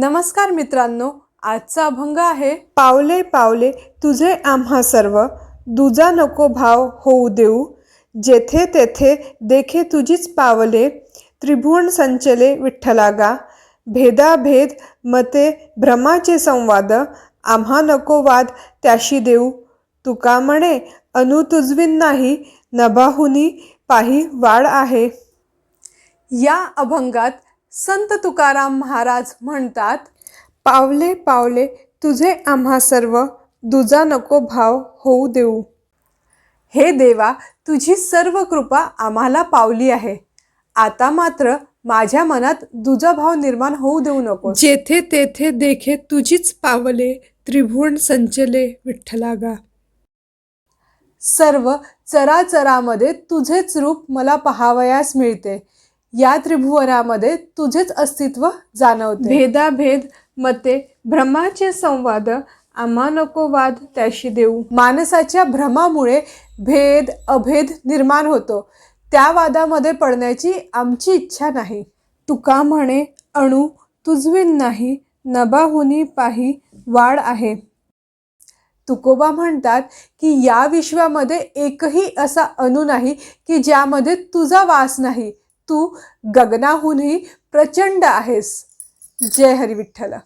नमस्कार मित्रांनो आजचा अभंग आहे पावले पावले तुझे आम्हा सर्व दुजा नको भाव होऊ देऊ जेथे तेथे देखे तुझीच पावले त्रिभुवन संचले विठ्ठलागा भेदाभेद मते भ्रमाचे संवाद आम्हा नको वाद त्याशी देऊ तुका म्हणे अनु तुझविन नाही नभाहुनी पाही वाढ आहे. या अभंगात संत तुकाराम महाराज म्हणतात पावले पावले तुझे आम्हा सर्व दुजा नको भाव होऊ देऊ. हे देवा तुझी सर्व कृपा आम्हाला पावली आहे. आता मात्र माझ्या मनात दुजा भाव निर्माण होऊ देऊ नको जेथे तेथे देखे तुझीच पावले त्रिभुवन संचले विठ्ठलागा. सर्व चराचरामध्ये तुझेच रूप मला पाहावयास मिळते. या त्रिभुवनामध्ये तुझेच अस्तित्व जाणवते. भेदाभेद मते भ्रमाचे संवाद आम्हा नको वाद त्याशी देऊ. माणसाच्या भ्रमामुळे भेद अभेद निर्माण होतो. त्या वादामध्ये पडण्याची आमची इच्छा नाही. तुका म्हणे अणु तुझविन नाही नभाहुनी पाही वाढ आहे. तुकोबा म्हणतात की या विश्वामध्ये एकही असा अणू नाही की ज्यामध्ये तुझा वास नाही. तू गगनाहूनही प्रचंड आहेस. जय हरी विठ्ठला